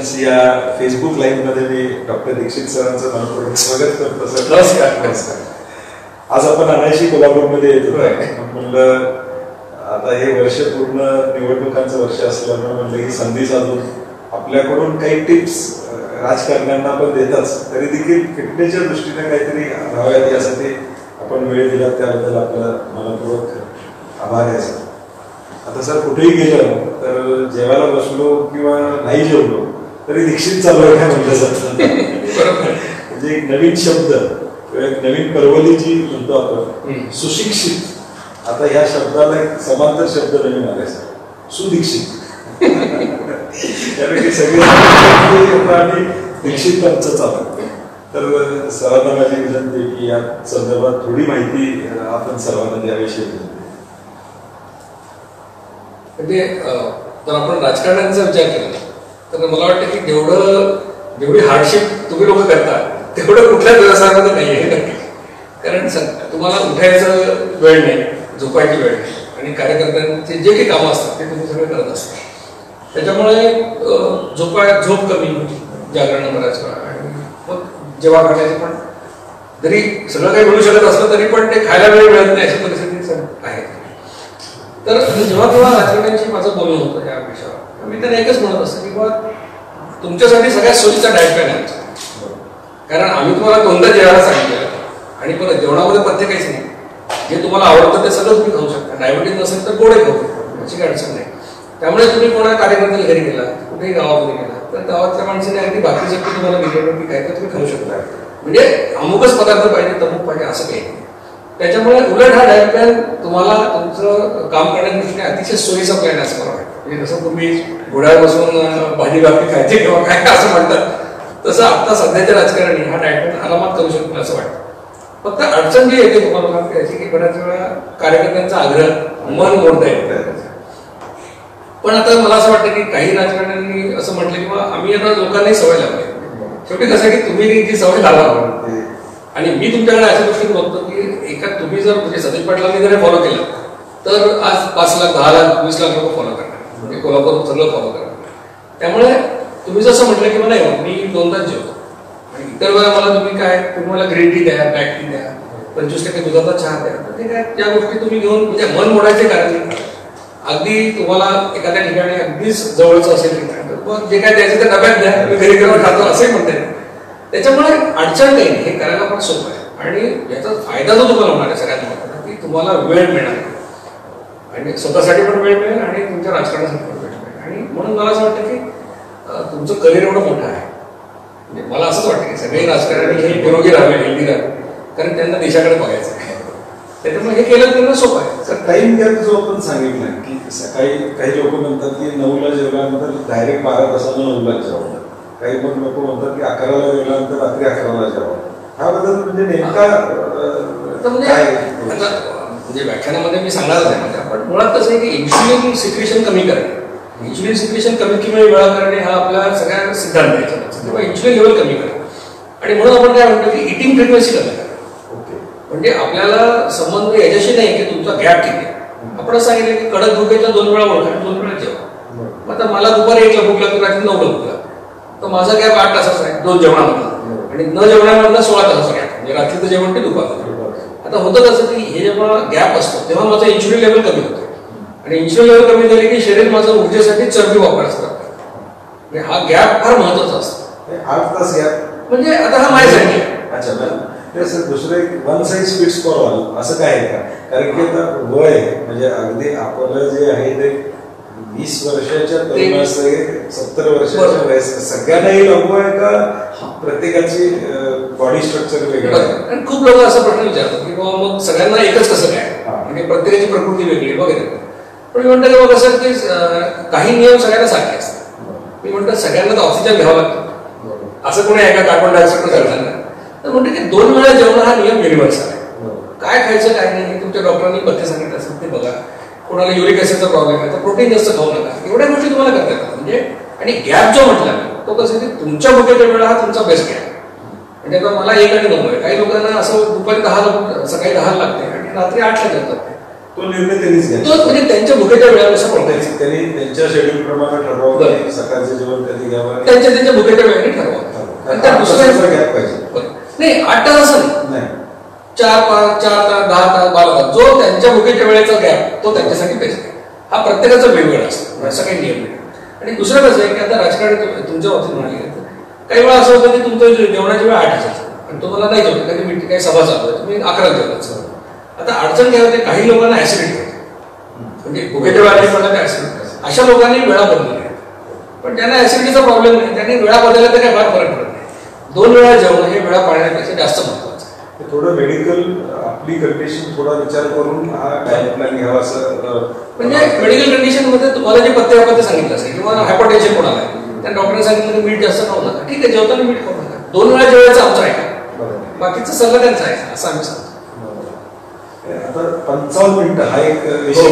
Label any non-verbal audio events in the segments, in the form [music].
या फेसबुक लाईव्हमध्ये मी डॉक्टर दीक्षित सरांचं मनपूर्वक स्वागत करतो सर. नमस्कार. नमस्कार. आज आपण अनायशी कोल्हापूरमध्ये येतो. म्हणलं आता हे वर्ष पूर्ण निवडणुकांचं वर्ष असल्यामुळे म्हणलं ही संधी साधून आपल्याकडून काही टिप्स राजकारण्यांना पण देतात. तरी देखील फिटनेसच्या दृष्टीने काहीतरी राहाव्यात यासाठी आपण वेळ दिला. त्याबद्दल आपलं मनपूर्वक आभार आहे सर. आता सर कुठेही गेलं तर जेवायला बसलो किंवा नाही जेवलो तरी दीक्षित चालू आहे काय म्हणलं जातं [laughs] म्हणजे एक नवीन शब्द किंवा एक नवीन करवली जी म्हणतो आपण. सुशिक्षित. आता ह्या शब्दाला एक समांतर शब्द नवीन आलाय. सुदीक्षित. [laughs] त्यापैकी सगळे आणि दीक्षित आमचं चालू तर सरांना माझी विनंती की या संदर्भात थोडी माहिती आपण सर्वांना द्याविषयी. म्हणजे जर आपण राजकारण्यांचा विचार केला तर मला वाटतं की जेवढं जेवढी हार्डशिप तुम्ही लोक करता तेवढं कुठल्याच व्यवसायामध्ये नाही आहे कारण तुम्हाला उठायचं वेळ नाही झोपायची वेळ नाही. आणि कार्यकर्त्यांचे जे काही कामं असतात ते तुम्ही सगळे करत असता. त्याच्यामुळे झोपाय झोप कमी जागरण बऱ्याच वेळा. आणि मग जेव्हा खाण्याचे पण जरी सगळं काही मिळू शकत असलं तरी पण ते खायला वेळ मिळत नाही अशी परिस्थिती आहे. तर जेव्हा तेव्हा राजकारण्यांशी माझं बोलणं होतं या विषयावर. मी त्यांना एकच म्हणत असतं की बाबा तुमच्यासाठी सगळ्यात सोयीचा डायट प्लॅन आहे. कारण आम्ही तुम्हाला दोनदा जेवायला सांगितलं आणि परत जेवणामध्ये पथ्य काहीच नाही. जे तुम्हाला आवडतं ते सगळं तुम्ही खाऊ शकता. डायबिटीज नसेल तर गोडे खाऊ शकता. याची काही अडचण नाही. त्यामुळे तुम्ही कोणा कार्यक्रमातील घरी गेला कुठेही गावामध्ये गेला तर गावातल्या माणसाने अगदी बाकी शक्ती तुम्हाला दिलेलं की काय तर तुम्ही खाऊ शकता. म्हणजे अमुकच पदार्थ पाहिजे तमुक पाहिजे असं काही नाही. त्याच्यामुळे उलट हा डायट प्लॅन तुम्हाला तुमचं काम करण्याच्या दृष्टीने अतिशय सोयीचा प्लॅन असं मला म्हणजे जसं तुम्ही घोड्यावर बसून भाजी भाकरी खायची किंवा काय [laughs] असं म्हणतात तसं आता सध्याच्या राजकारणी हा डाएट प्लॅन आरामात करू शकतो असं वाटतं. फक्त अडचण जी येते तुम्हाला त्याची की बऱ्याच वेळा कार्यकर्त्यांचा आग्रह मन मोडता येत पण आता मला असं वाटतं की काही राजकारण्यांनी असं म्हटलं की आम्ही आता लोकांनाही सवय लागली. शेवटी कसं आहे की तुम्ही जी सवय लावा. आणि मी तुमच्याकडे अशा गोष्टी बघतो की एका तुम्ही जर म्हणजे सतीश पाटलांनी जर फॉलो केलं तर आज पाच लाख दहा लाख वीस लाख लोक फॉलो करतात. म्हणजे कोल्हापूर सगळं फॉलो करा. त्यामुळे तुम्ही जसं म्हटलं की मला नाही मी दोनदाच जेवतो. आणि इतर वेळा मला तुम्ही काय तुम्ही मला ग्रीन टी द्या ब्लॅक टी द्या पंचवीस टक्के दुधाचा चहा द्या ते काय त्या गोष्टी तुम्ही घेऊन म्हणजे मन मोडायचे कारण अगदी तुम्हाला एखाद्या ठिकाणी अगदीच जवळचं असेल ठिकाण तर मग जे काय द्यायचं ते डब्यात द्या मी घरी खातो असंही म्हणते त्याच्यामुळे अडचण नाही हे करायला पण सोपं आहे. आणि याचा फायदा जो तुम्हाला होणार आहे सगळ्यात महत्त्वाचा की तुम्हाला वेळ मिळणार. आणि स्वतःसाठी पण वेळ मिळेल आणि तुमच्या राजकारणासाठी पण वेळ मिळेल. आणि म्हणून मला असं वाटतं की तुमचं करिअर एवढं मोठं आहे. म्हणजे मला असंच वाटतं की सगळे राजकारणी हे निरोगी राहावे हेल्दी राहावे. कारण त्यांना देशाकडे बघायचं आहे. त्याच्यामुळे हे केलं त्यांना सोपं आहे. सर टाइम गॅप जो आपण सांगितला की सकाळी काही लोक म्हणतात की नऊला जेवल्यानंतर डायरेक्ट बारा तासानं नऊला जेवतात काही पण लोक म्हणतात की अकराला जेवल्यानंतर रात्री अकराला जेवतात हा बद्दल म्हणजे नेमका म्हणजे म्हणजे व्याख्यानामध्ये मी सांगणारच आहे. पण मुळात कसं आहे की इन्सुलिन सिक्रेशन कमी करणे. इन्सुलिन सिक्रेशन कमीत कमी वेळा करणे हा आपला सगळ्या सिद्धांत आहे. किंवा इन्सुलिन लेवल कमी करणे. आणि म्हणून आपण काय म्हणतो की इटिंग फ्रिक्वेन्सी कमी करा ओके. म्हणजे आपल्याला संबंध याच्याशी नाही की तुमचा गॅप किती आहे. आपण सांगितलं की कडक भुकेच्या दोन वेळा ओळखा दोन वेळा जेवा. मग आता मला दुपारी एकला भूक लागते रात्री नऊला भूक लागते तर माझा गॅप आठ तासाचा आहे दोन जेवणामधला. आणि न जेवणामधला सोळा तासाचा गॅप म्हणजे रात्रीचं जेवण ते दुपारचं. आता होतं कसं की हे जेव्हा गॅप असतो तेव्हा माझं इन्शुलिन लेवल कमी होतं. आणि इन्शुलिन लेवल कमी झाली की शरीर माझं ऊर्जेसाठी चरबी वापरायचं लागतं. हा गॅप फार महत्त्वाचा असतो. आठ तास गॅप म्हणजे आता हा माझ्यासाठी. अच्छा सर दुसरं एक one size fits for all असं काय आहे का? कारण की आता वय म्हणजे अगदी आपलं जे आहे ते वीस वर्षाच्या सत्तर वर्षाच्या. वयस्क सगळ्यांनाही लागू आहे का प्रत्येकाची बॉडी स्ट्रक्चर वेगळं. आणि खूप लोक असा प्रश्न विचारतात की बाबा मग सगळ्यांना एकच कसं काय. म्हणजे प्रत्येकाची प्रकृती वेगळी वगैरे पण मी म्हणतो की बाबा कसं की काही नियम सगळ्यांना सारखे असतात. मी म्हणतो सगळ्यांना तर ऑक्सिजन घ्यावा लागतो. असं कोणी आहे का? कार्बन डायऑक्साईड करणार नाही. तर म्हणतो की दोन वेळा जेवण हा नियम युनिव्हर्सल आहे. काय खायचं काय नाही हे तुमच्या डॉक्टरांनी पथ्य सांगितलं असेल ते बघा. कोणाला युरिक ऍसिडचा प्रॉब्लेम आहे तर प्रोटीन जास्त खाऊ नका. एवढ्या गोष्टी तुम्हाला करता येतात. म्हणजे आणि गॅप जो म्हटला तो कसं की तुमच्या भुकेच्या वेळा हा तुमचा बेस्ट गॅप म्हणजे आता मला एक आणि नऊ आहे. काही लोकांना असं दुपारी दहाला सकाळी दहाला लागते आणि रात्री आठला जेवतात ते तो निर्णय त्यांनीच तो घ्यायचा म्हणजे त्यांच्या भुकेच्या वेळानुसार त्यांनी त्यांच्या शेड्यूल प्रमाणे ठरवावं सकाळचं जेवण कधी घ्यावं त्यांच्या त्यांच्या भुकेच्या वेळाने ठरवा आणि त्या दुसऱ्या पाहिजे. नाही आठ तास असं नाही. चार पाच चार तास दहा तास बारा तास जो त्यांच्या भुकेच्या वेळेचा गॅप तो त्यांच्यासाठी बेस्ट आहे. हा प्रत्येकाचा वेगवेगळा असतो. असा काही नियम नाही. आणि दुसरं कसं आहे की आता राजकारण तुमच्या बाबतीत म्हणाले तर काही वेळा असं होतं की तुमचं जेवणाची वेळ आठ असायची आणि तुम्हाला नाही जेवण कधी मीटिंग काही सभा चालू आहे तुम्ही अकरा जेवणाचं आता अडचण काय होते काही लोकांना ऍसिडिटी होते. म्हणजे भुकेच्या वेळा मला काय ऍसिडिटी अशा लोकांनी वेळा बदलल्या. पण त्यांना ऍसिडिटीचा प्रॉब्लेम नाही त्यांनी वेळा बदलला तर काही फार फरक पडत नाही. दोन वेळा जेवण हे वेळा पाळण्यापेक्षा जास्त महत्वाचं थोडं मेडिकल आपली कंडिशन थोडा विचार करून हा टाइम प्लॅन घ्यावा असं म्हणजे मेडिकल कंडिशनमध्ये तुम्हाला जे पत्ते आपण सांगितलं असेल किंवा हायपरटेन्शन कोणाला आहे? त्या डॉक्टरने सांगितलं की मीठ जास्त खाऊ नका. ठीक आहे जेवताना मीठ खाऊ नका. दोन वेळा जेवायचं आमचं आहे. बाकीचं सल्ला त्यांचा आहे असं आम्ही सांगतो. आता पंचावन्न मिनिटं हा एक विषय हो.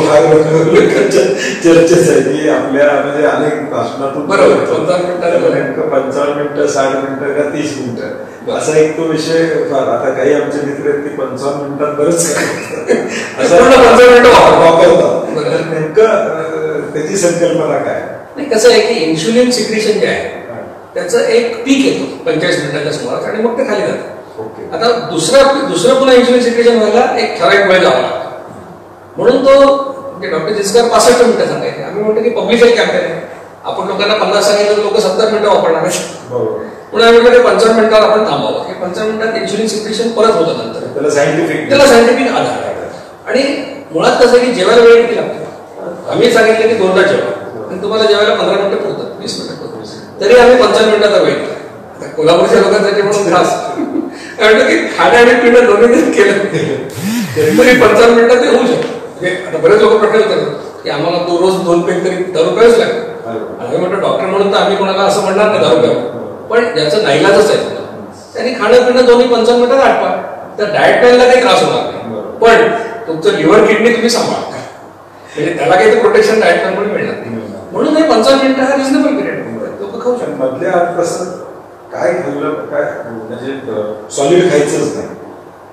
आपल्या म्हणजे अनेक भाषणातून बरोबर, 55 मिनिटात तर नेमकं पंचावन्न मिनिटं साठ मिनिटं का तीस मिनिटं. असा एक तो विषय फार. आता काही आमचे मित्र आहेत की पंचावन्न मिनिटात बरंच असं पूर्ण 55 मिनिटं वापरतात. वापरतात. बरं. तर नेमकं त्याची संकल्पना काय? नाही कसं आहे की इन्शुलिन सिक्रेशन जे आहे त्याचं एक पीक येतो पंचेचाळीस मिनिटाच्या सुमारास आणि मग ते खाली जातं. आता दुसरा दुसरं पुन्हा इन्शुलिन सिक्रेशन व्हायला एक ठराविक वेळ जावा लागतो. म्हणून तो म्हणजे डॉक्टर जिस्कर पासष्ट मिनिटं सांगायचे. आम्ही म्हणतो की पब्लिक कॅम्पेन आहे. आपण लोकांना पन्नास सांगितलं लोक सत्तर मिनिटं वापरणार म्हणून आम्ही की पंचावन्न मिनिटावर आपण थांबावं. की पंचावन्न मिनिटात इन्शुलिन सिक्रेशन परत होतं नंतर. त्याला सायंटिफिक त्याला सायंटिफिक आधार आहे. आणि मुळात कसं की जेवायला वेळ किती लागतो? आम्ही सांगितलं की दोनदा जेवा. आणि तुम्हाला जेवायला पंधरा मिनिटं पुरतात वीस मिनिटं तरी आम्ही पंचावन्न मिनिटाचा वेळ कोल्हापूरच्या लोकांसाठी म्हणून खास म्हणतो की खाणं आणि पिणं दोन्ही केलं तरी पंचावन्न मिनिटात ते होऊ शकतं. म्हणजे आता बरेच लोक प्रश्न विचारतात की आम्हाला तो रोज दोन पेन तरी दारू प्यावंच लागतं आम्ही म्हणतो डॉक्टर म्हणून तर आम्ही कोणाला असं म्हणणार नाही दारू प्यावं पण ज्याचं नाईलाजच आहे त्यांनी खाणं पिणं दोन्ही पंचावन्न मिनिटात आटपा. तर डाएट प्लॅनला काही त्रास होणार नाही. पण तुमचं लिव्हर किडनी तुम्ही सांभाळा. म्हणजे त्याला काही प्रोटेक्शन डाएट प्लॅन पण मिळणार नाही. म्हणून हे पंचावन्न मिनिटं हा रिझनेबल पिरियड लोक खाऊ शकतात. मधल्या कसं काय खाल्लं काय म्हणजे सॉलिड खायचंच नाही.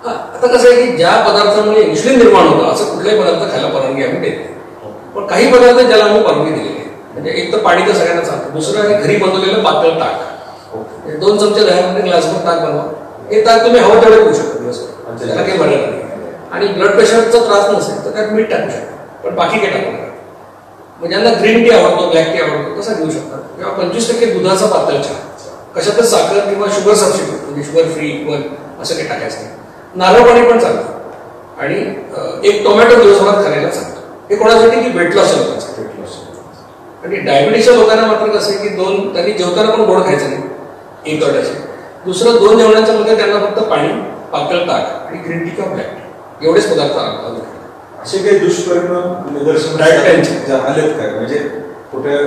आता कसं आहे की ज्या पदार्थामुळे इन्सुलिन निर्माण होतं असं कुठलाही पदार्थ खायला परवानगी आम्ही देत नाही. पण काही पदार्थ ज्याला आम्ही परवानगी दिलेली आहे. म्हणजे एक तर पाणी तर सगळ्यांना चालतं दुसरं आहे घरी बनवलेलं पातळ ताक. म्हणजे दोन चमचे दह्यामध्ये ग्लासभर ताक बनवा. हे ताक तुम्ही हवं तेवढे पिऊ शकता दिवसभर अच्छा. त्याला काही मर्यादा नाही. आणि ब्लड प्रेशरचा त्रास नसेल तर त्यात मीठ टाकू शकता. पण बाकी काही टाकू नका. मग ज्यांना ग्रीन टी आवडतो ब्लॅक टी आवडतो तसा घेऊ शकतात किंवा पंचवीस टक्के दुधाचा पातळ चहा. कशातच साखर किंवा शुगर सबस्टिट्यूट म्हणजे शुगर फ्री किंवा असं काही टाकायचं नाही. नारळ पाणी पण चालतं. आणि एक टोमॅटो दिवसभरात खायला चालतं. हे कोणासाठी? की वेट लॉस लोकांसाठी आणि डायबिटीसच्या लोकांना मात्र कसं आहे की दोन त्यांनी जेवताना पण गोड खायचं नाही. एक अडचण. दुसरं दोन जेवणाच्या मध्ये त्यांना फक्त पाणी पातळ ताक आणि ग्रीन टी किंवा ब्लॅक टी एवढेच पदार्थ आणतात असे काही दुष्परिणाम निदर्शन. आलेत? काय म्हणजे कुठे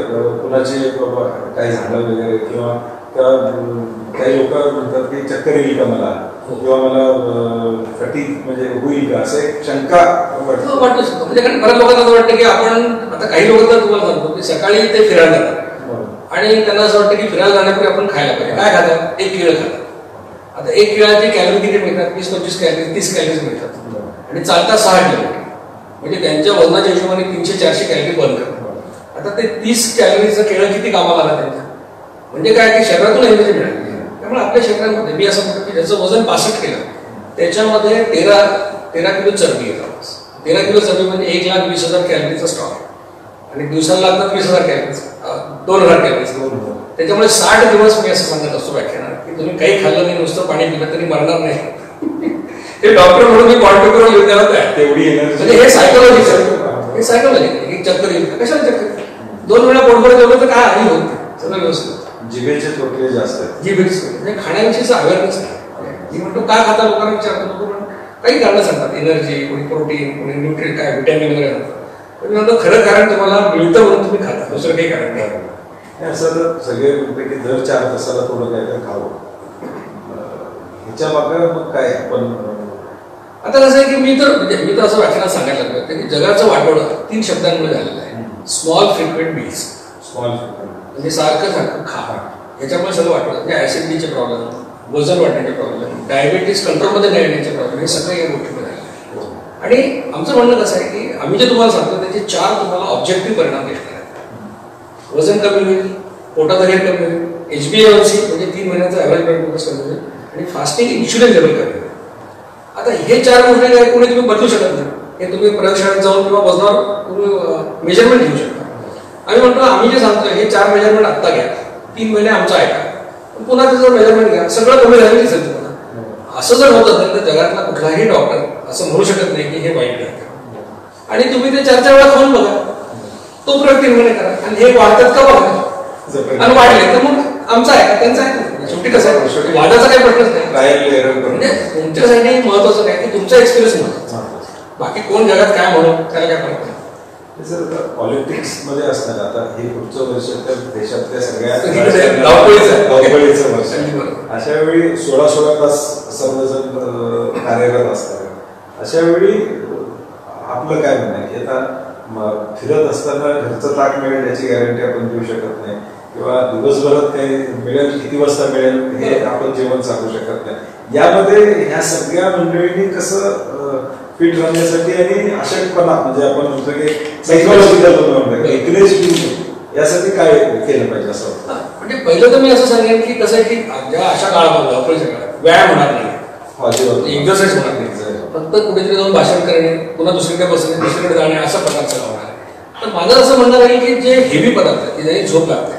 कुणाचे बाबा काही झालं वगैरे किंवा त्या, काही लोक म्हणतात की चक्कर येईल का मला? हो. किंवा मला फटीक म्हणजे होईल का? असं एक शंका वाटते. हो, वाटू शकतो म्हणजे कारण बऱ्याच लोकांना असं वाटतं की आपण आता काही लोक तर तुम्हाला सांगतो की सकाळी ते फिरायला जातात. आणि त्यांना असं वाटतं की फिरायला जाण्यापूर्वी आपण खायला पाहिजे. काय खातात? एक केळं खातात. आता एक केळाची कॅलरी किती मिळतात? वीस पंचवीस कॅलरी तीस कॅलरीज मिळतात. आणि चालतात सहा किलोमीटर म्हणजे त्यांच्या वजनाच्या हिशोबाने तीनशे चारशे कॅलरी बंद करतात. आता ते तीस कॅलरीचं केळं किती कामाला आलं त्यांच्या म्हणजे काय की शरीरातून एनर्जी मिळाली त्यामुळे आपल्या शरीरामध्ये मी असं म्हणतो की ज्याचं वजन पासष्ट केलं त्याच्यामध्ये तेरा तेरा किलो चरबी येतात तेरा किलो चरबी म्हणजे एक लाख वीस हजार कॅलरीचा स्टॉक आणि दिवसाला लागतात वीस हजार कॅलरीज दोन हजार कॅलरीज. त्याच्यामुळे साठ दिवस मी असं सांगत असतो व्याख्यानात की तुम्ही काही खाल्लं नाही नुसतं पाणी पिलं तरी मरणार नाही. [laughs] हे डॉक्टर म्हणून मी कॉन्टॅक्ट करून लिहून द्यायला तयार तेवढी म्हणजे हे सायकोलॉजी हे सायकोलॉजी एक चक्कर येईल. कशाला चक्कर? दोन वेळा पोटभर जेवलं तर काय हानी होत सगळं व्यवस्थित. जिभेचे तोटे जास्त आहेत. जी बिट्स म्हणजे खाण्याविषयीचा अवेअरनेस आहे. मी म्हणतो काय खाता लोकांना विचारतो लोक म्हणून काही कारणं सांगतात. एनर्जी कोणी प्रोटीन कोणी न्यूट्रिय काय व्हिटॅमिन वगैरे मी म्हणतो खरं कारण तुम्हाला मिळतं म्हणून तुम्ही खाता. दुसरं काही कारण नाही. असं तर सगळे म्हणते की दर चार तासाला थोडं काय काय खावं ह्याच्या मागे मग काय? आपण आता कसं आहे की मी तर म्हणजे मी तर असं व्याख्यानात सांगायला लागलो की जगाचं वाटोळं तीन शब्दांमुळे झालेलं आहे. स्मॉल फ्रिक्वेंट मील्स स्मॉल म्हणजे सारखं सारखं खाणं. याच्यामुळे सगळं वाटलं म्हणजे ॲसिडिटीचे प्रॉब्लेम वजन वाढण्याचे प्रॉब्लेम डायबिटीस कंट्रोलमध्ये नाही येण्याचे प्रॉब्लेम हे सगळं या गोष्टीमध्ये आणि आमचं म्हणणं कसं आहे की आम्ही जे तुम्हाला सांगतो त्याचे चार तुम्हाला ऑब्जेक्टिव्ह परिणाम दिसणार आहेत वजन कमी होईल पोटाचा हेर कमी होईल एच बी सी म्हणजे तीन महिन्याचा ॲव्हरेज ब्लड ग्लुकोज कमी होईल आणि फास्टिंग इन्शुरन्स लेवल कमी होईल. आता हे चार गोष्टी काय कोणी तुम्ही बदलू शकत नाही. हे तुम्ही प्रयोगशाळेत जाऊन किंवा वजनावर तुम्ही मेजरमेंट घेऊ शकता. आम्ही म्हणतो आम्ही जे सांगतो हे चार मेजरमेंट आत्ता घ्या. तीन महिने आमचं ऐका पण पुन्हा त्याचं मेजरमेंट घ्या सगळं कमी झालं दिसेल तुम्हाला. असं जर होत असेल तर जगातला कुठलाही डॉक्टर असं म्हणू शकत नाही की हे वाईट आहे. आणि तुम्ही ते चार चार वेळा खाऊन बघा. तो प्रयोग तीन महिने करा. आणि हे वाढतात का बघा. आणि वाढले तर मग आमचं आहे का? त्यांचं आहे? शेवटी कसं आहे? वादाचा काही प्रश्नच नाही. म्हणजे तुमच्यासाठी महत्वाचं काय? की तुमचा एक्सपिरियन्स महत्त्वाचा बाकी कोण जगात काय म्हणून त्याला काय फरक ऑलिम्पिक्समध्ये असणार आता हे पुढचं वर्ष तर देशातल्या सगळ्या वर्ष. अशा वेळी सोळा सोळा तास सर्वजण कार्यरत असतात अशा वेळी आपलं काय म्हणणं की आता फिरत असताना घरचं ताक मिळेल याची गॅरंटी आपण देऊ शकत नाही किंवा दिवसभरात काही मिळेल किती वाजता मिळेल हे आपण जेवण सांगू शकत नाही. यामध्ये ह्या सगळ्या मंडळींनी कसं फिट राहण्यासाठी आणि अशक्तपणा म्हणजे आपण म्हणतो की सायकोलॉजिकल एकनेस यासाठी काय केलं पाहिजे असं? हा, म्हणजे पहिलं तर मी असं सांगेन की कसं आहे की ज्या अशा काळामध्ये काळात व्यायाम होणार नाही. अजिबात. एक्झरसाईज होणार नाही. फक्त कुठेतरी जाऊन भाषण करणे पुन्हा दुसरीकडे बसणे दुसरीकडे जाणे असा प्रकार सगळा होणार आहे. तर माझं असं म्हणणं आहे की जे हेवी पदार्थ आहेत, की जे झोप लागते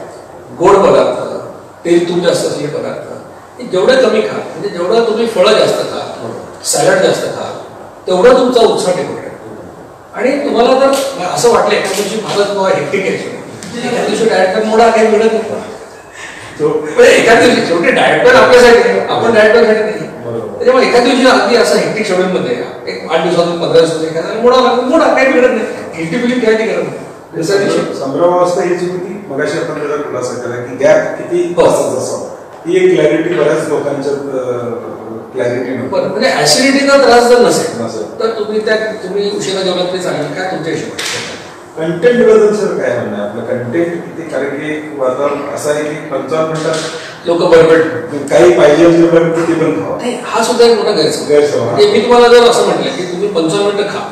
गोड पदार्थ तेल तूप जास्त असलेले पदार्थ हे जेवढे कमी खा म्हणजे जेवढं तुम्ही फळं जास्त खा सॅलड जास्त खा तेवढं तुमचा उत्साह टिकून राहील. आणि तुम्हाला जर असं वाटलं एका दिवशी फारच बाबा हेक्टिक आहे एका दिवशी डायरेक्टर मोडा काही मिळत नाही. तो पण एका दिवशी शेवटी डायरेक्टर आपल्यासाठी आपण डायरेक्टरसाठी नाही. त्याच्यामुळे एका दिवशी अगदी असं हेक्टिक शेड्यूल मध्ये एक आठ दिवसातून पंधरा दिवसातून एखादा मोडा लागतो मोडा काही मिळत नाही. गिल्टी घ्यायची गरज नाही. संभ्रमावस्था ही जी होती. मगाशी आपण त्याचा खुलासा केला की गॅप किती असावा ही एक क्लॅरिटी बऱ्याच लोकांच्यात क्लॅरिटी बरं म्हणजे ऍसिडिटीचा त्रास जर नसेल. तर तुम्ही त्या तुम्ही उशिरा जेवलात तरी चालेल काय तुमच्या हिशोबाने कंटेंटबद्दल सर काय म्हणणं? आपलं कंटेंट किती कारण की वातावरण असं आहे की पंचावन्न मिनिटात? लोक बडबड. काही पाहिजे तेवढं किती पण खावा. नाही हा सुद्धा एक मोठा गैरसमज. म्हणजे मी तुम्हाला जर असं म्हटलं की तुम्ही पंचावन्न मिनिटं खा.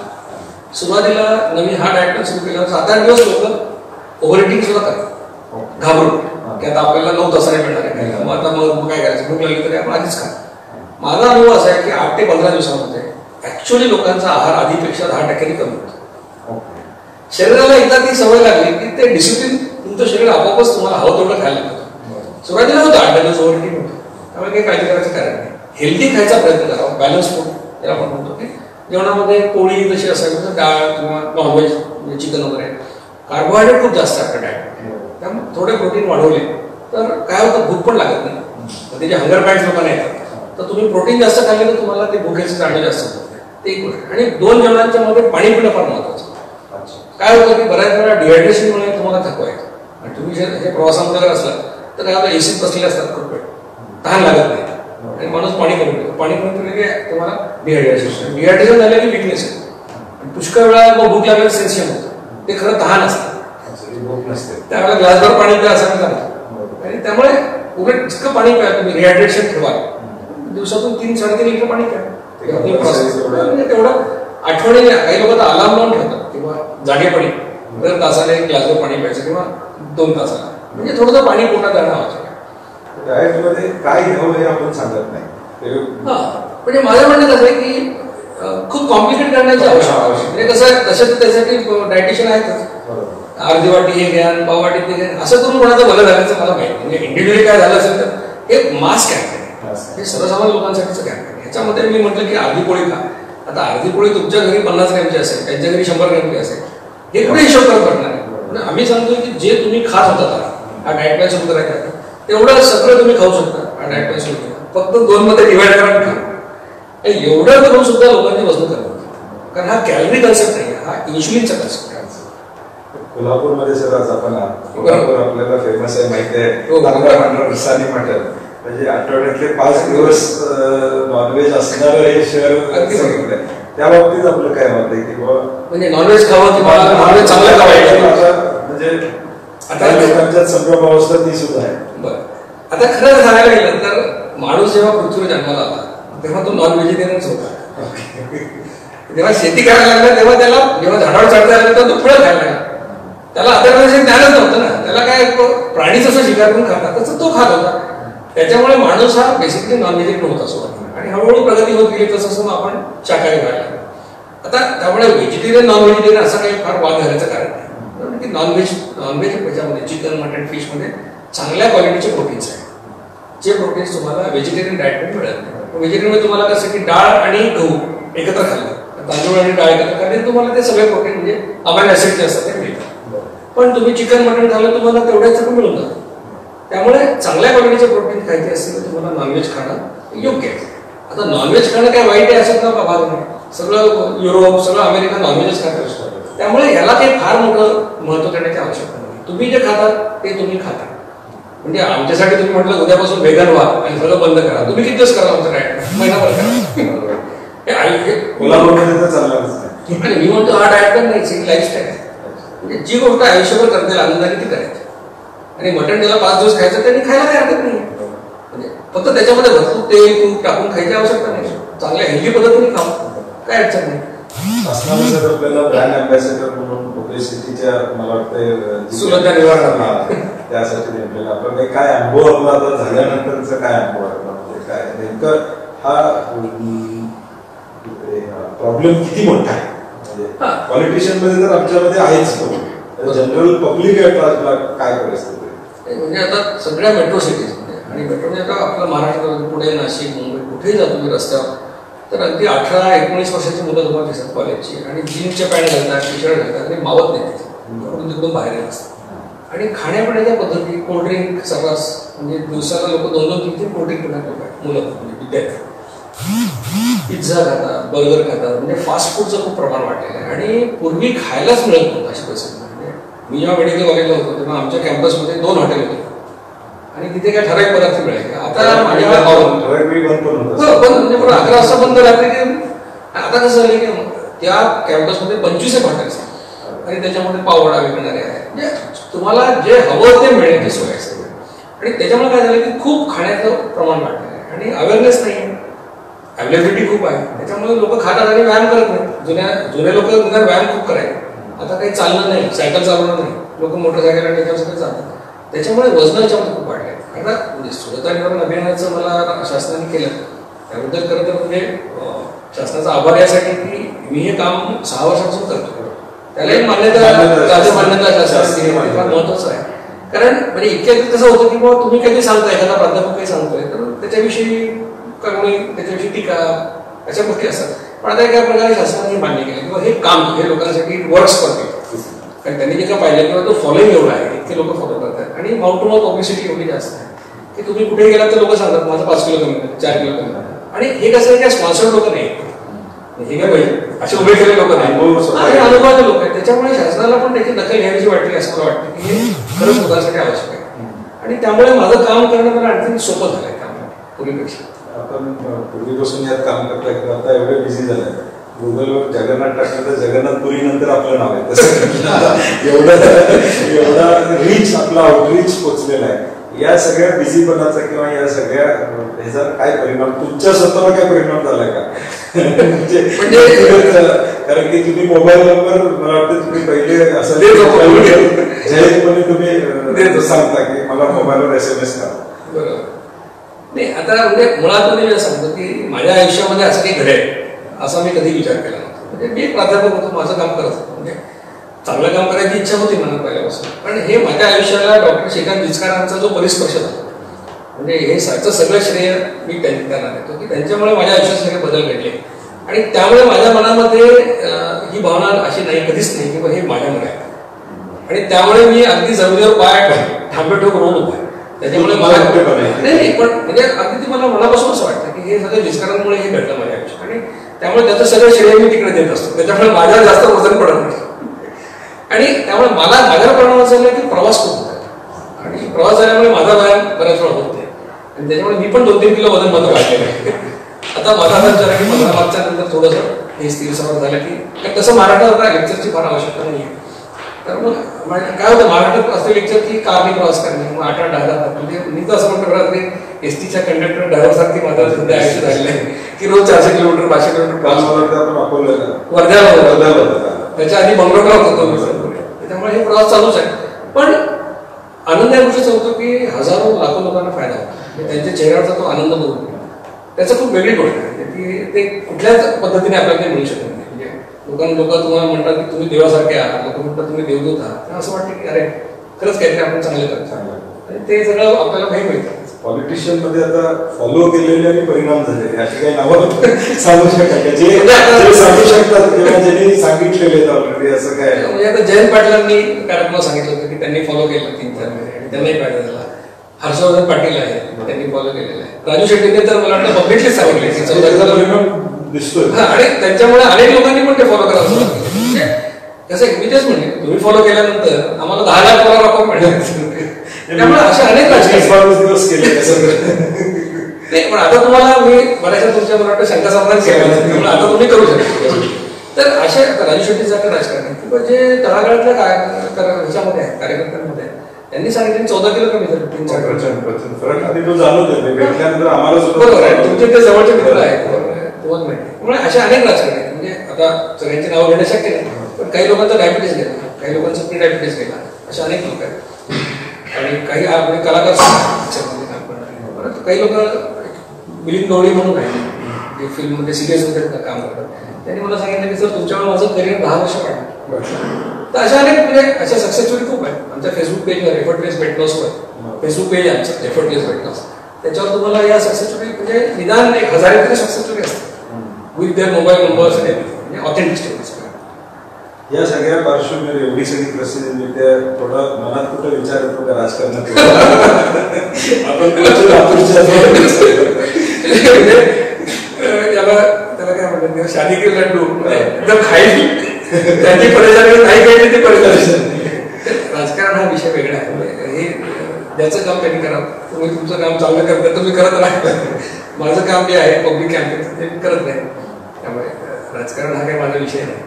सुरुवातीला नवीन हा डायट सुरू केल्यावर सात आठ दिवस लोक ओव्हर इटिंग सुद्धा करतात. घाबरून. की आता आपल्याला नऊ तासाने मिळणार आहे. काही. मग आता मग मग काय करायचं? भूक लागली तरी आपण आधीच खा. माझा अनुभव असा आहे की आठ ते पंधरा दिवसामध्ये ऍक्च्युअली लोकांचा आहार आधीपेक्षा दहा टक्क्यांनी कमी होतो. शरीराला एकदा ती सवय लागली की ते डिसिप्लिन तुमचं शरीर आपोआपच तुम्हाला हवं तेवढं खायला लागतं. सुरुवातीला होतं आठ दिवस ओव्हर इटिंग होतं. त्यामुळे काही काळजी करायचं कारण नाही. हेल्दी खायचा प्रयत्न करावा बॅलन्स फूड त्याला आपण म्हणतो की जेवणामध्ये पोळी जशी असेल तसं डाळ किंवा नॉनव्हेज म्हणजे चिकन वगैरे. कार्बोहायड्रेट खूप जास्त आपल्या डाएट त्यामुळे थोडे प्रोटीन वाढवले तर काय होतं भूक पण लागत नाही. मग ते जे हंगर पॅन्ट लोकांना येतात तर तुम्ही प्रोटीन जास्त खाल्ले तर तुम्हाला ते भुकेची जाणीव जास्त ते एक गोष्ट. आणि दोन जेवणांच्या मध्ये पाणी पिणं फार महत्वाचं. काय होतं की बऱ्याच वेळा डिहायड्रेशनमुळे तुम्हाला थकवा येतो. आणि तुम्ही जे हे प्रवासामध्ये जर असला तर काय होतं एसीत बसलेले असतात खूप वेळ. तहान लागत नाही. आणि माणूस पाणी कमी पितो. पाणी कमी पिलं की तुम्हाला डिहायड्रेशन डिहायड्रेशन झालं की विकनेस आहे आणि पुष्कळ वेळा मग भूक लागल्यावर सेन्सियम होतं. ते खरं तहान असतं. नसते. त्यावेळेला ग्लासभर पाणी प्या असं सांगतो आणि त्यामुळे उलट जितकं पाणी प्या तुम्ही रिहायड्रेशन ठेवा दिवसातून तीन साडेतीन लिटर पाणी प्या. तेवढं आठवणीने काही लोक अलार्म लावून ठेवतात. किंवा जागेपणी दर तासाला एक ग्लासभर पाणी प्यायचं किंवा दोन तासाला. म्हणजे थोडंसं पाणी पोटात जाणं आवश्यक आहे. मध्ये काय घ्यावं हे आपण सांगत नाही. हा, म्हणजे माझं म्हणणं कसं आहे की खूप कॉम्प्लिकेट करण्याची आवश्यकता. आहे. म्हणजे कसं आहे तसे त्यासाठी डायटिशियन आहेतच. अर्धी वाटी हे घ्या पाव वाटी ते घ्या. असं करून कोणाचं भलं झाल्याचं मला माहिती म्हणजे इंडिव्हिज्युअली काय झालं असेल तर हे मास कॅम्पेन हे सर्वसामान्य लोकांसाठीचं कॅम्पेन ह्याच्यामध्ये मी म्हटलं की अर्धी पोळी खा. आता अर्धी पोळी तुमच्या घरी पन्नास ग्रॅमची असेल त्यांच्या घरी शंभर ग्रॅमची असेल. हे कुठे हिशोब करत पडणार आहे? आम्ही सांगतो की जे तुम्ही खात होता हा डाएट प्लॅन सुरू करायचा तेवढं सगळं तुम्ही खाऊ शकता हा डाएट प्लॅन सुरू करा. फक्त दोन मध्ये डिवाइड करा खा. एवढं करून सुद्धा लोकांची वजन करतात कारण हा कॅलरी कन्सेप्ट नाही हा इन्शुलिनचा कन्सेप्ट आहे. कोल्हापूरमध्ये सर आज आपण. कोल्हापूर आपल्याला फेमस आहे माहिती आहे. हो. पांढरा रस्सा आणि मटण. म्हणजे आठवड्यातले पाच दिवस नॉनव्हेज असणारं हे शहर. सांगितलंय. त्या बाबतीत आपलं काय मत आहे की म्हणजे नॉनव्हेज खावं किंवा नॉनव्हेज चांगलं आता म्हणजे आता- लोकांच्यात संभ्रम अवस्था ती सुद्धा आहे. बरं. आता खरं सांगायला गेलं तर माणूस जेव्हा पृथ्वीवर जन्माला आला तेव्हा तो नॉन व्हेजिटेरियनच होता जेव्हा शेती करायला लागला तेव्हा त्याला जेव्हा झाडावर चढता आलं तेव्हा तो फळं खायला लागला. त्याला अदरवाईज ज्ञानच नव्हतं ना. त्याला काय प्राणी जसं शिकार करून खातात तसं तो खात होता. त्याच्यामुळे माणूस हा बेसिकली नॉन व्हेजिटेरियन होता आणि हळूहळू प्रगती होत गेली तसं तसं आपण शाकाहारी व्हायला आता त्यामुळे व्हेजिटेरियन नॉन व्हेजिटेरियन असं काही फार वाद घालायचं कारण नाही. की नॉनव्हेज नॉनव्हेज त्याच्यामध्ये चिकन मटन फिशमध्ये चांगल्या क्वालिटीचे प्रोटीन्स आहेत. जे प्रोटीन्स तुम्हाला व्हेजिटेरियन डायटमध्ये मिळत नाही. व्हेजिटेरियन तुम्हाला कसं की डाळ आणि गहू एकत्र खाल्लं. तांदूळ आणि डाळ एकत्र खाल्ली तुम्हाला ते सगळे प्रोटीन म्हणजे अमायनो ऍसिड जे असतात ते मिळतात. पण तुम्ही चिकन मटन खाल्लं तुम्हाला तेवढ्याच मिळून जातं. त्यामुळे चांगल्या क्वालिटीचे प्रोटीन खायचे असेल तर तुम्हाला नॉनव्हेज खाणं योग्य आहे. आता नॉनव्हेज खाणं काय वाईट आहे असं का भाग नाही सगळं युरोप सगळं अमेरिका नॉनव्हेजच खात असतं त्यामुळे याला काही फार मोठं महत्त्व देण्याची आवश्यकता नाही. तुम्ही जे खाता ते तुम्ही खाता. म्हणजे आमच्यासाठी तुम्ही म्हटलं उद्यापासून वेगन व्हा आणि सगळं बंद करा. तुम्ही किती दिवस करा आमचं काय? महिनाभर करा. आणि मी म्हणतो हा डाएट पण नाही लाईफस्टाईल म्हणजे जी गोष्ट आयुष्यभर करता येईल आनंदाने ती करायची आणि मटण त्याला पाच दिवस खायचं त्यांनी खायला काय हरकत नाही. म्हणजे फक्त त्याच्यामध्ये भरपूर तेल तूप टाकून खायची आवश्यकता नाही. चांगल्या हेल्दी पद्धतीने खाऊ काय अडचण नाही. शासनाने जर आपल्याला ब्रँड म्हणून मला वाटतं सुलभता निवारण. त्यासाठी नेमलेलं. आपण हे काय अनुभव आपला आता झाल्यानंतरचा काय अनुभव आहे? आपला? म्हणजे काय? नेमकं हा प्रॉब्लेम किती मोठा आहे? म्हणजे हा. पॉलिटिशियनमध्ये तर आमच्यामध्ये आहेच तो. जनरल पब्लिक आहे काय परिस्थिती? म्हणजे आता सगळ्या मेट्रो सिटीज आणि मेट्रो म्हणजे आता आपलं महाराष्ट्र पुणे नाशिक मुंबई कुठेही जातो तुम्ही रस्त्यावर तर अगदी अठरा एकोणीस वर्षाची मुलं तुम्हाला दिसतात कॉलेजची आणि जीन्सच्या पॅन्ट घालतात टी शर्ट घालतात आणि मावत नाही तिथे. तिकडून तिकडून बाहेर येत असतात आणि खाण्यापिण्याच्या पद्धती कोल्ड्रिंक सर्रास म्हणजे दिवसाला लोक दोन दोन तीन तीन कोल्ड्रिंक पिण्यात लोक मुलं म्हणजे विद्यार्थी. पिझ्झा खातात बर्गर खातात म्हणजे फास्ट फूडचं खूप प्रमाण वाढलेलं आहे. आणि पूर्वी खायलाच मिळत नव्हतं अशी परिस्थिती. मी जेव्हा मेडिकल कॉलेजला होतो तेव्हा आमच्या कॅम्पसमध्ये दोन हॉटेल होते. आणि तिथे काय ठराविक पदार्थ मिळायचे आता माझ्या बंद. हो, पण म्हणजे पण अकरा वाजता बंद रात्री की आता कसं झालं की त्या कॅम्पसमध्ये पंचवीस एक हॉटेल्स आहेत. आणि त्याच्यामध्ये पावडा विकणारे आहेत. म्हणजे तुम्हाला जे हवं ते मिळण्याची सोय आहे. आणि त्याच्यामुळे काय झालं की खूप खाण्याचं प्रमाण वाढलं आहे आणि अवेअरनेस नाही आहे. अवेलेबिलिटी खूप आहे. त्याच्यामुळे लोक खातात आणि व्यायाम करत नाही जुन्या जुने लोक व्यायाम खूप करायचे. आता काही चालणं नाही सायकल चालवणं नाही लोक मोटरसायकल आणि त्याच्यावर जातात त्याच्यामुळे वजन याच्यामध्ये खूप वाढले आता म्हणजे सुरता निवारण अभियानाचं मला शासनाने केलं. त्याबद्दल खरं तर म्हणजे शासनाचा आभार यासाठी की मी हे काम सहा वर्षापासून करतो. त्याला एक मान्यता मान्यता- शासनाने. महत्वाचं आहे. कारण म्हणजे इतक्या कसं होतं की बाबा तुम्ही कधी सांगताय एखादा प्राध्यापक काही सांगतोय तर त्याच्याविषयी कोणी त्याच्याविषयी टीका अशा गोष्टी असतात. पण आता एका प्रकारे शासनाने मान्य केलं किंवा हे काम हे लोकांसाठी वर्क्स करते कारण त्यांनी जे काय पाहिलं किंवा तो फॉलोइंग एवढा आहे इतके लोक फॉलो करतात. आणि माउंट टू माउथ ओबेसिटी एवढी जास्त आहे. की तुम्ही कुठे गेलात तर लोक सांगतात माझं पाच किलो कमी चार किलो कमी. आणि हे कसं आहे काय स्पॉन्सर्ड लोक नाही. हे काय पाहिजे असे उभे केले लोक नाही. अनुभवाचे लोक आहेत. त्याच्यामुळे शासनाला पण त्याची दखल घ्यायची वाटली असं मला वाटतं की हे खरंच मुलांसाठी आवश्यक आहे. आणि त्यामुळे माझं काम करणं मला आणखी सोपं झालंय त्यामुळे पूर्वीपेक्षा. आपण पूर्वीपासून यात काम करताय की आता एवढे बिझी झाले गुगलवर जगन्नाथ टाकलं तर जगन्नाथपुरी नंतर आपलं नाव आहे. तसं [laughs] एवढं एवढा रीच आपला आउटरीच पोचलेला आहे. या सगळ्या बिझीपणाचा किंवा या सगळ्या ह्याचा काय परिणाम? तुमच्या स्वतःवर काय परिणाम झालाय का? म्हणजे म्हणजे- कारण की तुम्ही मोबाईलवर मला वाटतं तुम्ही पहिले असं होतो. जाहीरपणे तुम्ही. सांगता की मला मोबाईलवर एस एम एस करा. नाही आता म्हणजे मुळात मी सांगतो की माझ्या आयुष्यामध्ये असं काही घडेल असा मी कधी विचार केला नव्हता. म्हणजे मी एक प्राध्यापक होतो माझं काम करत होतो. म्हणजे चांगलं काम करायची इच्छा होती मला पहिल्यापासून. पण हे माझ्या आयुष्याला डॉक्टर श्रीकांत विचकारांचा जो परिस्पर्श झाला म्हणजे हे साचं सगळं श्रेय मी त्यांना देतो की त्यांच्यामुळे माझ्या आयुष्यात सगळे बदल घडले. आणि त्यामुळे माझ्या मनामध्ये ही भावना अशी नाही कधीच नाही की बा हे माझ्यामुळे आहे. आणि त्यामुळे मी अगदी जमिनीवर पाय ठांबे ठोक रोवून उभा आहे. त्याच्यामुळे मला. नाही नाही पण म्हणजे अगदी ती मला मनापासून असं वाटतं की हे सगळं विस्कारांमुळे हे घडलं माझ्या आयुष्यात. आणि त्यामुळे त्याचं सगळं श्रेय मी तिकडे देत असतो. त्याच्यामुळे माझ्यावर जास्त वजन पडत नाही. आणि त्यामुळे मला माझ्यावर परिणाम असं झाला की प्रवास खूप होता. आणि प्रवास झाल्यामुळे माझा व्यायाम बऱ्याच वेळा होत नाही. आणि त्याच्यामुळे मी पण दोन तीन किलो वजन माझं वाढलेलं आहे. आता माझा विचार आहे की पंधरा मार्चच्या नंतर थोडंसं हे स्थिर सवय झालं की तसं आता लेक्चरची फार आवश्यकता नाही आहे काय होतं महाराष्ट्रात असं लेक्चर की कारने क्रॉस करणे मग आठ आठ दहा म्हणजे मी तर असं म्हणतो घरात मी एस टीच्या कंडक्टर ड्रायव्हर सारखी माझं सध्या आयुष्य झालेलं आहे की रोज चारशे किलोमीटर पाचशे किलोमीटर काल क्रॉस वर्ध्याला. वर्ध्याला. त्याच्या आधी बंगलोरला होतो दिवसांपूर्वी त्याच्यामुळे हे प्रवास चालूच आहे. पण आनंद या गोष्टीचा होतो की हजारो लाखो लोकांना फायदा होतो. म्हणजे त्यांच्या चेहऱ्यावरचा तो आनंद बघून. त्याचं खूप वेगळी गोष्ट आहे. की ते कुठल्याच पद्धतीने आपल्याला मिळू शकत नाही. लोकांना लोक तुम्हाला म्हणतात की तुम्ही देवासारखे आहात लोक म्हणतात तुम्ही देवदूत आहात. असं वाटतं की अरे खरंच काहीतरी आपण चांगलं करतो. ते सगळं आपल्याला काही मिळतं पॉलिटिशियनमध्ये आता फॉलो केलेले आणि परिणाम झालेले अशी काही नावं [laughs] सांगू शकता का? जे सांगू शकतात किंवा ज्यांनी सांगितलेले ऑलरेडी असं काय म्हणजे आता जयंत पाटलांनी कार्यक्रमात सांगितलं होतं की त्यांनी फॉलो केलं तीन चार महिने आणि त्यांनाही फायदा झाला. हर्षवर्धन पाटील आहे त्यांनी फॉलो केलेलं आहे. राजू शेट्टीने तर मला वाटतं पब्लिकली सांगितले चौदा दिसतोय. आणि त्यांच्यामुळे अनेक लोकांनी पण ते फॉलो करावं. म्हणजे कसं आहे, मी तेच म्हणले तुम्ही फॉलो केल्यानंतर आम्हाला दहा लाख फॉलोअर आपण मिळाले त्यामुळे असे अनेक दिवस केले नाही पण आता तुम्हाला मी बऱ्याचशा तुमच्या मला वाटतं शंका समाधान केलं आता तुम्ही करू शकता. तर असे राजू शेट्टी सारखं राजकारण किंवा जे तळागाळातल्या ह्याच्यामध्ये आहे कार्यकर्त्यांमध्ये आहे, त्यांनी सांगितले चौदा किलो कमी झालं. तीन चार. प्रचंड प्रचंड फरक आणि तो जाणवत भेटल्यानंतर आम्हाला बरोबर आहे. तुमचे ते जवळचे मित्र आहेत. तुम्हाला. त्यामुळे असे अनेक राजकारण आहेत म्हणजे आता सगळ्यांची नावं घेणं शक्य नाही. पण काही लोकांचा डायबिटीस गेला काही लोकांचा प्री डायबिटीस गेला असे अनेक लोक आहेत. आणि काही आपले कलाकार आहेत. परंतु काही लोक मिलिंद गवळी म्हणून आहे जे फिल्ममध्ये सिरियस वगैरे काम करतात. त्यांनी मला सांगितलं की सर तुमच्यामुळे माझं करिअर दहा वर्ष वाढलं. तर अशा अनेक म्हणजे अशा सक्सेस स्टोरी खूप आहे आमच्या फेसबुक पेजवर एफर्टलेस वेट लॉसवर फेसबुक पेज आहे आमचं एफर्टलेस वेट लॉस त्याच्यावर तुम्हाला या सक्सेस स्टोरी म्हणजे निदान एक हजार तरी असतात विथ देअर मोबाईल नंबर्स म्हणजे ऑथेंटिक स्टोरीज या सगळ्या पार्श्वभूमीवर एवढी सगळी प्रसिद्धी मिळते थोडं मनात कुठं विचार येतो का राजकारणात? आपण कदाचित आतुरच्या याला त्याला काय म्हणतात शादी के लड्डू. म्हणजे एकदम खाईल त्याची परेशानी नाही खायची ती परेशानी? राजकारण हा विषय वेगळा आहे. म्हणजे हे ज्याचं काम त्यांनी करा तुम्ही तुमचं काम चांगलं करता तुम्ही करत राहा. माझं काम जे आहे पब्लिक कॅम्पेन ते करत नाही. त्यामुळे राजकारण हा काही माझा विषय नाही.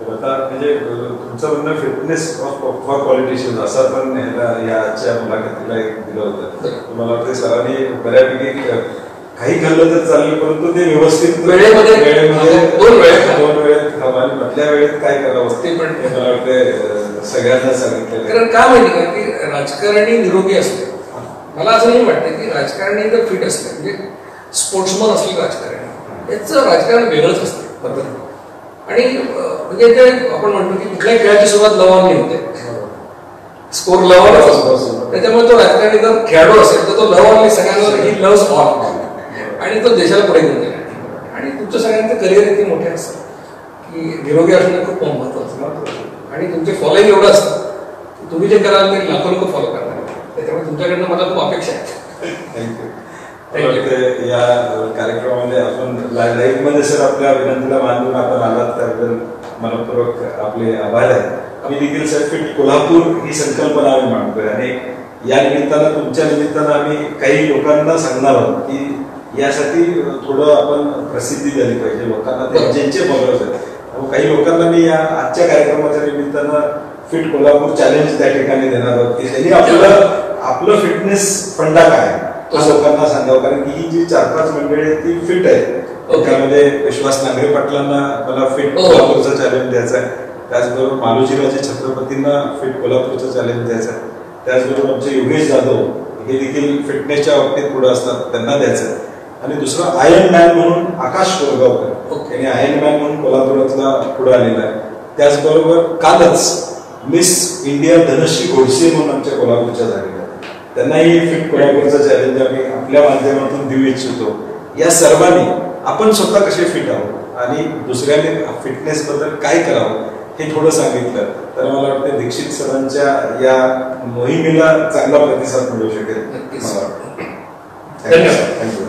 तर आता म्हणजे तुमचं म्हणणं फिटनेस फॉर पॉलिटिशियन असं पण ह्याला या आजच्या मुलाखतीला एक दिलं होतं. मला वाटतं सरांनी बऱ्यापैकी काही खाल्लं तर चालेल परंतु ते व्यवस्थित वेळेमध्ये- वेळेमध्ये दोन वेळेत. दोन वेळेत खावं आणि मधल्या वेळेत काय करावं? ते पण- हे मला वाटतं सगळ्यांना सांगितलेलं आहे. कारण का माहिती का की राजकारणी निरोगी असते. मला असं नाही वाटतं की राजकारणी जर फिट असते. म्हणजे स्पोर्ट्समन असले राजकारणी. याचं राजकारण वेगळंच असतं पद्धत आणि म्हणजे ते आपण म्हणतो की कुठल्याही खेळाची सुरुवात लवानी होते. स्कोर असतो त्याच्यामुळे तो राजकारणी जर खेळाडू असेल तर तो लव ऑनली सगळ्यांवर ही लव्स ऑल आणि तो देशाला पुढे घेऊन जाईल. आणि तुमच्या सगळ्यांचे करिअर इतके मोठे असतात की निरोगी असणं खूप महत्वाचं असतं आणि तुमचे फॉलोईंग एवढं असतं तुम्ही जे कराल ते लाखो लोक फॉलो करणार. त्याच्यामुळे तुमच्याकडनं मला खूप अपेक्षा आहे थँक्यू या कार्यक्रमामध्ये आपण लाईव्हमध्ये सर आपल्या विनंतीला मानून आपण आलात त्याबद्दल मनपूर्वक आपले आभार आहेत. आम्ही देखील सर फिट कोल्हापूर ही संकल्पना आम्ही मांडतोय. आणि या निमित्तानं तुमच्या निमित्तानं आम्ही काही लोकांना सांगणार आहोत की यासाठी थोडं आपण प्रसिद्धी झाली पाहिजे. लोकांना ते ज्यांचे फॉलोअर्स आहेत. काही लोकांना मी या आजच्या कार्यक्रमाच्या निमित्तानं फिट कोल्हापूर चॅलेंज त्या ठिकाणी देणार आहोत की त्यांनी आपलं आपलं फिटनेस फंडा काय आहे हा लोकांना सांगावं कारण की ही जी चार पाच मंडळी आहेत ती फिट Okay. त्यामध्ये विश्वास नांगरे पाटलांना मला फिट हो. कोल्हापूरचं चॅलेंज द्यायचं आहे त्याचबरोबर मालोजीराजे छत्रपतींना फिट कोल्हापूरचं चॅलेंज द्यायचं आहे त्याचबरोबर आमचे योगेश जाधव हे देखील फिटनेसच्या बाबतीत पुढे असतात त्यांना द्यायचं आहे आणि दुसरं आयर्न मॅन म्हणून आकाश कोरगावकर Okay. यांनी आयर्न मॅन म्हणून कोल्हापुरातला पुढे आलेला आहे त्याचबरोबर कालच मिस इंडिया धनश्री गोडसे म्हणून आमच्या कोल्हापूरच्या आहेत. त्यांनाही फिट कोल्हापूरचं चॅलेंज आम्ही आपल्या माध्यमातून देऊ इच्छितो. या सर्वांनी आपण स्वतः कसे फिट आहोत? आणि दुसऱ्याने फिटनेस बद्दल काय करावं हे थोडं सांगितलं. तर मला वाटतं दीक्षित सरांच्या या मोहिमेला चांगला प्रतिसाद मिळू शकेल. धन्यवाद. थँक्यू